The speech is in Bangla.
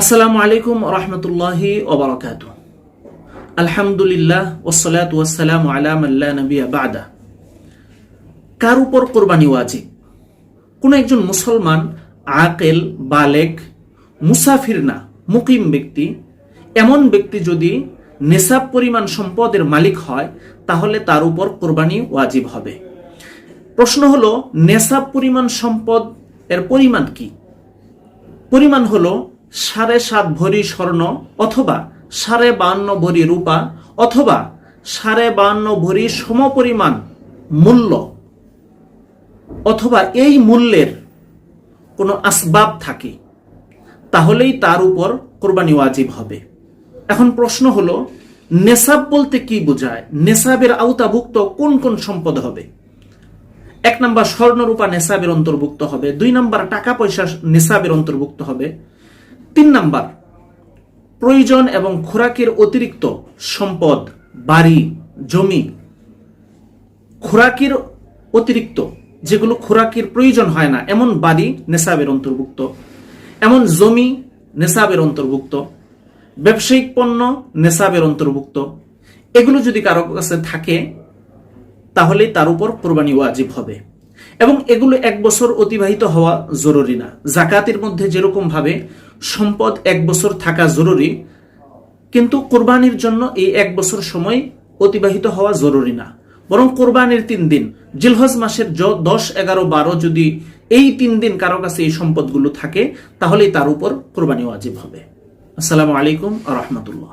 আসসালামু আলাইকুম রহমতুল্লাহি ওবরাকাত আলহামদুলিল্লাহ ওসলাত ওয়াসালাম আলাম আল্লাহ নবিয়া বাদা। কার উপর কোরবানি ওয়াজিব? কোন একজন মুসলমান, আকেল, বালেক, মুসাফির না, মুকিম ব্যক্তি, এমন ব্যক্তি যদি নেশাব পরিমাণ সম্পদের মালিক হয়, তাহলে তার উপর কোরবানি ওয়াজিব হবে। প্রশ্ন হলো, নেশাব পরিমাণ সম্পদ এর পরিমাণ কি? পরিমাণ হলো সাড়ে সাত ভরি স্বর্ণ অথবা সাড়ে বান্ন ভরি রূপা অথবা সাড়ে বান্ন ভরি সমপরিমাণ মূল্য অথবা এই মূল্যের কোনো আসবাব থাকে, তাহলেই তার উপর কোরবানি ওয়াজিব হবে। এখন প্রশ্ন হলো নেশাব বলতে কি বোঝায়? নেশাবের আওতাভুক্ত কোন কোন সম্পদ হবে? এক নাম্বার স্বর্ণরূপা নেশাবের অন্তর্ভুক্ত হবে, দুই নাম্বার টাকা পয়সা নেশাবের অন্তর্ভুক্ত হবে তিন নাম্বার, প্রয়োজন এবং খোরাকের অতিরিক্ত সম্পদ, বাড়ি, জমি। খোরাকের অতিরিক্ত, যেগুলো খোরাকের প্রয়োজন হয় না, এমন বাড়ি নেশাবের অন্তর্ভুক্ত, এমন জমি নেশাবের অন্তর্ভুক্ত, ব্যবসায়িক পণ্য নেশাবের অন্তর্ভুক্ত। এগুলো যদি কারও কাছে থাকে তাহলেই তার উপর কোরবানি ওয়াজিব হবে। এবং এগুলো এক বছর অতিবাহিত হওয়া জরুরি না। জাকাতের মধ্যে যেরকম ভাবে সম্পদ এক বছর থাকা জরুরি, কিন্তু কোরবানির জন্য এই এক বছর সময় অতিবাহিত হওয়া জরুরি না। বরং কোরবানির তিন দিন, জিলহজ মাসের দশ, এগারো, বারো যদি এই তিন দিন কারও কাছে এই সম্পদগুলো থাকে, তাহলেই তার উপর কোরবানি ওয়াজিব হবে। আসসালামু আলাইকুম আ রহমতুল্লাহ।